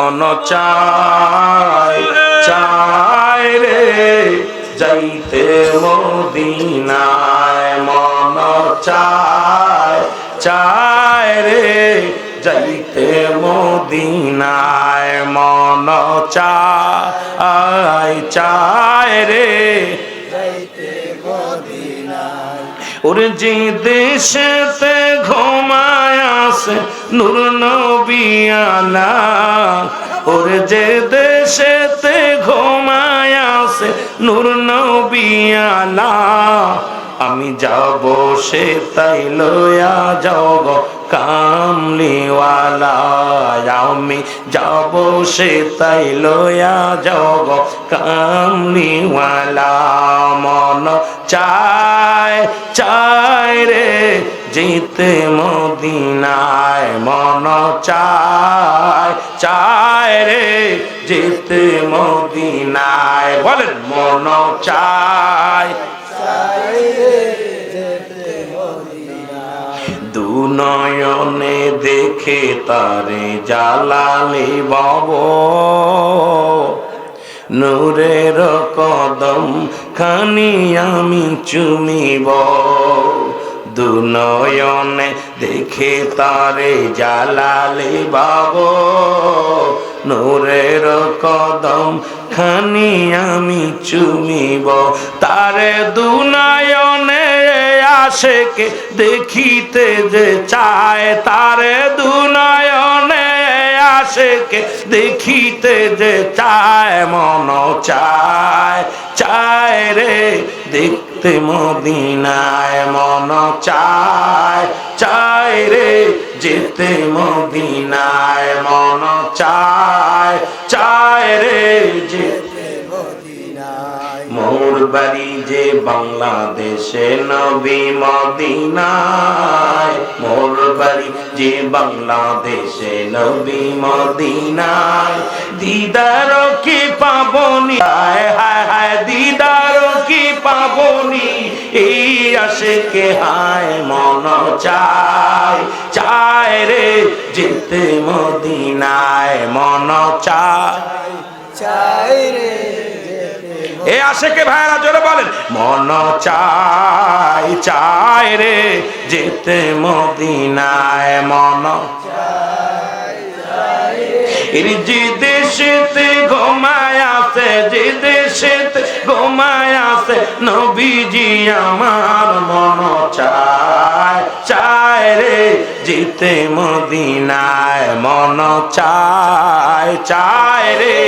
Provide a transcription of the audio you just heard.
মন চায় চায় রে যাইতে মদিনায়, মন চায় চায় রে যাইতে মদিনায়, মন চায় চায় রে ওরে যে দেশেতে ঘুমায় আসে নূর নবিয়ালা ওরে যে দেশেতে ঘুমায় ঘুমায়াসে নূর নবিয়ালা আমি যাব সে তাই লয়া যাও আমি যাব সে তাই লয়া গো কামলিওয়ালা মন চায় চায় রে জিতে মদিনায়। মন চায় চায় রে জিতে মদিনায়। বলেন, মন চায় দু নয়নে দেখে তারে জালালি বাব। নূরের কদম খানি আমি চুমিব। দুনয়নে দেখে তারে জালালি বাব। নূরের কদম খানি আমি চুমিব। তারে দু নয়নে আশেকে দেখিতে যে চায়, তারে দু নয়নে আশেকে দেখিতে যে চায়, মন চায় চায় রে দেখতে মদিনায়, মন চায় চায় রে যেতে মদিনায়, মন চায় চায় রে মোর বাড়ি যে বাংলাদেশে নবী মদিনায়, মোর বাড়ি যে বাংলাদেশে নবী মদিনায়। দিদার কি পাবনি? হায় হায় দিদার কি পাবনি? এই আসে কে হায়, মন চায় চায় রে যেতে মদিনায়, মন চায় চাই রে এ আশেকে ভাইরা জোরে বলেন, মন চাই চাই রে যেতে মদিনায়, মন যে দেশেতে ঘুমায় আছে, যে দেশেতে ঘুমায় আছে, নবীজি আমার মন চায় চায় রে যেতে মদিনায়, মন চায় চায় রে